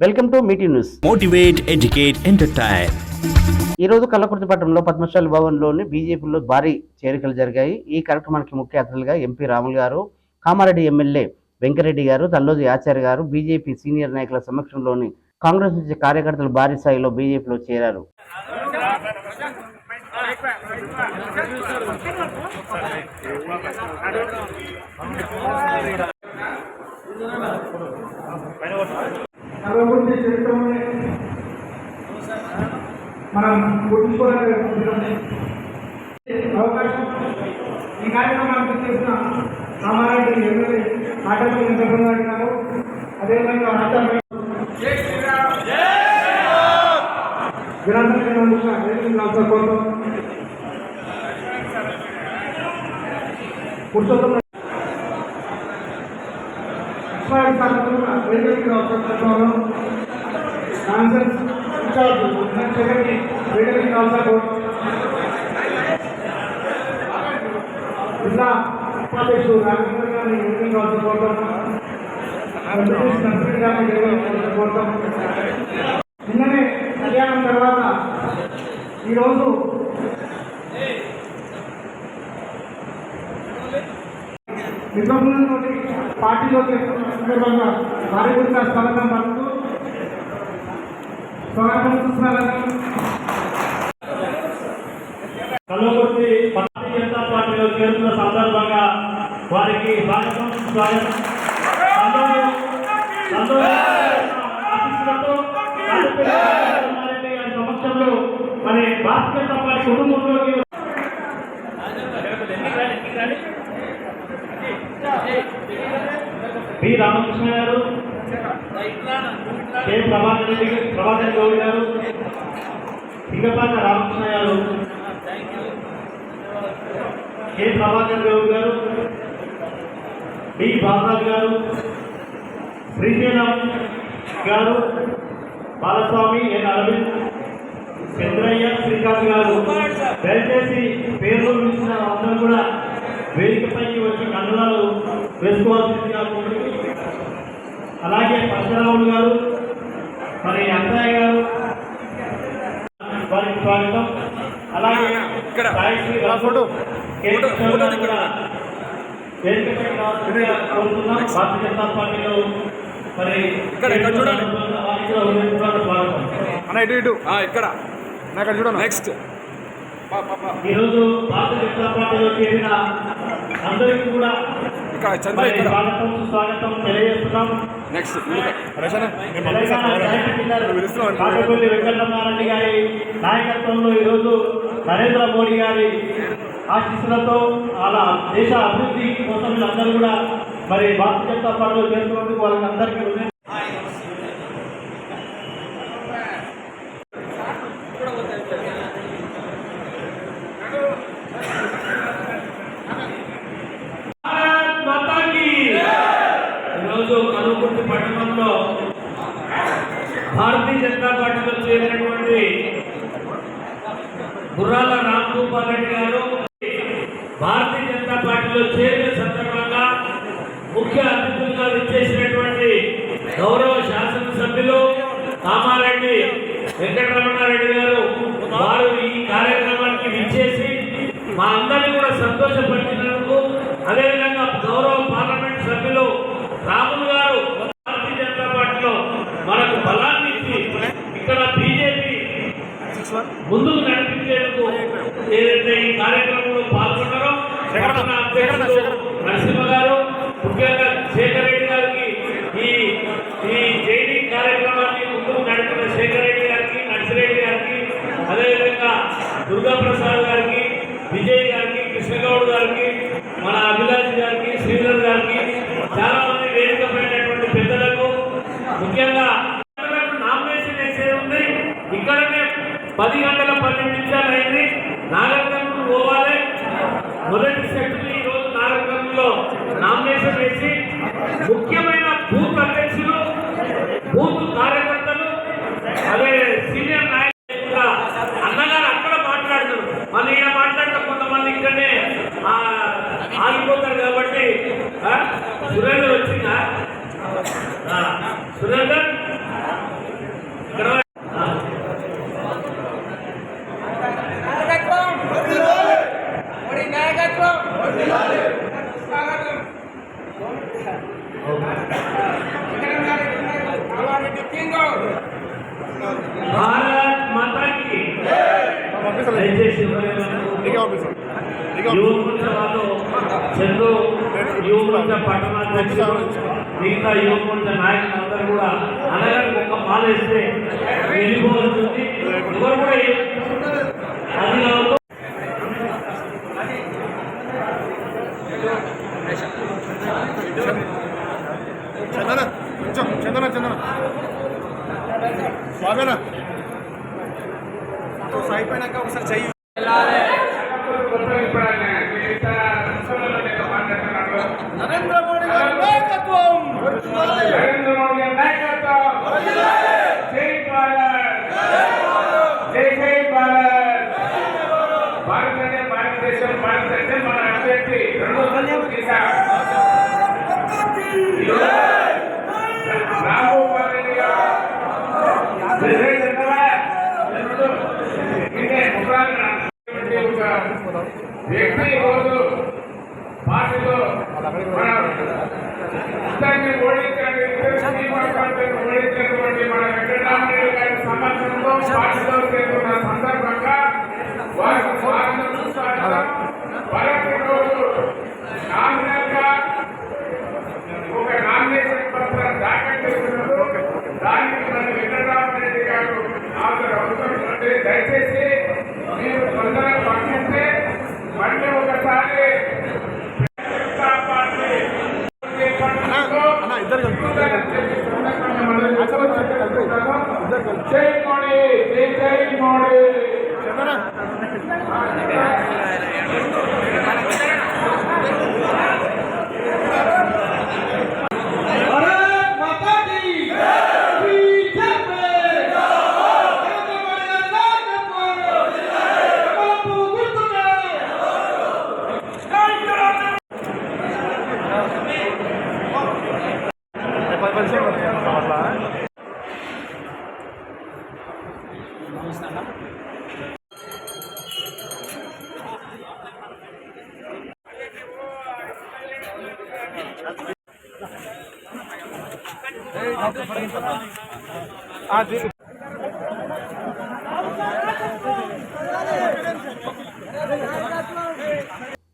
Welcome to మీటీ news. Motivate, educate, entertain. ఈ రోజు కల్లకుర్తి పట్టణంలో పద్మశాలి భవన్లోని బీజేపీలో భారీ చేరికలు జరిగాయి. ఈ కార్యక్రమానికి ముఖ్య అతిథులుగా ఎంపీ రాములు గారు కామారెడ్డి ఎమ్మెల్యే వెంకరెడ్డి గారు తల్లోజి ఆచార్య గారు బీజేపీ సీనియర్ నాయకుల సమక్షంలోని కాంగ్రెస్ నుంచి కార్యకర్తలు భారీ స్థాయిలో బీజేపీలో చేరారు. అభివృద్ధి చరిత్రలోనే మనం గుర్తుంచుకోవాలనుకుంటున్నాం అవకాశం ఈ కార్యక్రమానికి చేసిన రామారెడ్డి ఎమ్మెల్యే ఆటోపల్లి వెంకటరమణ గారు అదేవిధంగా ఆచార్య విరాంతం కోసం పురుషోత్తమ ఇస్మాయిల్ సాగర్లో వేదిక అవసరం జిల్లా ఉపాధ్యక్షుడు రాజేంద్ర గారిని వేదిక అవసరం కోరుతాం నర్సరీ గారిని వేదిక నిన్ననే కళ్యాణం తర్వాత ఈరోజు నిబంధనలోని పార్టీలో చేస్తున్న సందర్భంగా వారి గురించి స్వాగతం భారతీయ జనతా పార్టీలో చేరుతున్న సందర్భంగా వారికి స్వాగతం స్వాగతం. సమక్షంలో మరి భారతీయ జనతా పార్టీ కుటుంబంలోకి రామకృష్ణ గారు. కె ప్రభాకర్ రెడ్డి ప్రభాకర్ గౌడ్ గారు సింగపాక రామకృష్ణ గారు. కె ప్రభాకర్ గౌడ్ గారు బి బాలరాజు గారు శ్రీశైలం గారు బాలస్వామి ఎన్ అరవింద్ చంద్రయ్య శ్రీకాంత్ గారు. దయచేసి పేర్లు పిలిచిన అందరూ కూడా వేదికపైకి వచ్చి కన్నడాలు వేసుకోవాల్సిందిగా కోరుకుంటూ అలాగే పరశురాములు గారు మరి అంతయ్య గారు వారికి స్వాగతం. అలాగే సాయిశ్రీ రాసుడు కూడా వేదికపై రావాల్సిందిగా కోరుతున్నాం. భారతీయ జనతా పార్టీలో మరి ఇక్కడ, చూడండి. అన్న ఇటు ఇక్కడ. నాకు అక్కడ చూడండి. నెక్స్ట్ ఈరోజు భారతీయ జనతా పార్టీలో చేరిన అందరికీ కూడా ఇక్కడ చంద్ర స్వాగతం తెలియజేస్తున్నాం. నెక్స్ట్ కాకపల్లి వెంకటరమారెడ్డి గారి నాయకత్వంలో ఈరోజు నరేంద్ర మోడీ గారి ఆశీస్సులతో అలా దేశ అభివృద్ధి కోసం వీళ్ళందరూ కూడా మరి భారతీయ జనతా పార్టీలో చేరుకున్నందుకు వాళ్ళకి అందరికీ హృదయం భారత్ మాతాకి ఈరోజు కనుగుర్తి పట్టణంలో భారతీయ జనతా పార్టీలో చేరినటువంటి గుర్రాల రామ్ గోపాల్ రెడ్డి గారు భారతీయ జనతా పార్టీలో చేరిన సందర్భంగా ముఖ్య అతిథులుగా విచ్చేసినటువంటి గౌరవ శాసనసభ్యులు కామారెడ్డి వెంకటరమణ గారు వారు ఈ కార్యక్రమానికి విచ్చేసి మా అందరినీ కూడా సంతోషపరిచినందుకు అదేవిధంగా గౌరవ పార్లమెంట్ సభ్యులు రాములు గారు భారతీయ జనతా పార్టీలో మనకు బలాన్ని ఇచ్చి ఇక్కడ బీజేపీ ముందుకు నడిపించేందుకు ఏదైతే ఈ కార్యక్రమంలో పాల్గొన్నారో పట్టణ అధ్యక్షులు నరసింహ గారు ముఖ్యంగా శేఖర్ రెడ్డి గారికి ఈ ఈ జైని కార్యక్రమాన్ని ముందుకు నడిపిన శేఖర్ రెడ్డి గారికి నర్సిరెడ్డి గారికి అదేవిధంగా దుర్గా ముఖ్యమైన బూత్ అధ్యక్షులు బూత్ కార్యకర్తలు అదే సీనియర్ నాయకులు కూడా అన్నగారు అక్కడ మాట్లాడతారు. మన ఈయన మాట్లాడటం కొంతమంది ఇక్కడనే ఆగిపోతారు కాబట్టి సురేందర్ వచ్చిందా? సురేందర్? భారత్ మాతాకి. దయచేసి యువమోర్చాలో చెల్లు యువమోర్చా పట్టణాధ్యక్షులు మిగతా కూడా అనగానే ఒక పాలేస్తే వెళ్ళిపోవాల్సి ఎవరు కూడా అధికారులు చందన కొంచెం చందన చందన. బాగానా సైడ్ పైన ఒకసారి చెయ్యి. నరేంద్ర మోడీ గారి నరేంద్ర మోడీ கோடிக்கணக்கில்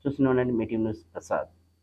చూస్తున్నానండి మీటింగ్ న్యూస్ ప్రసాద్.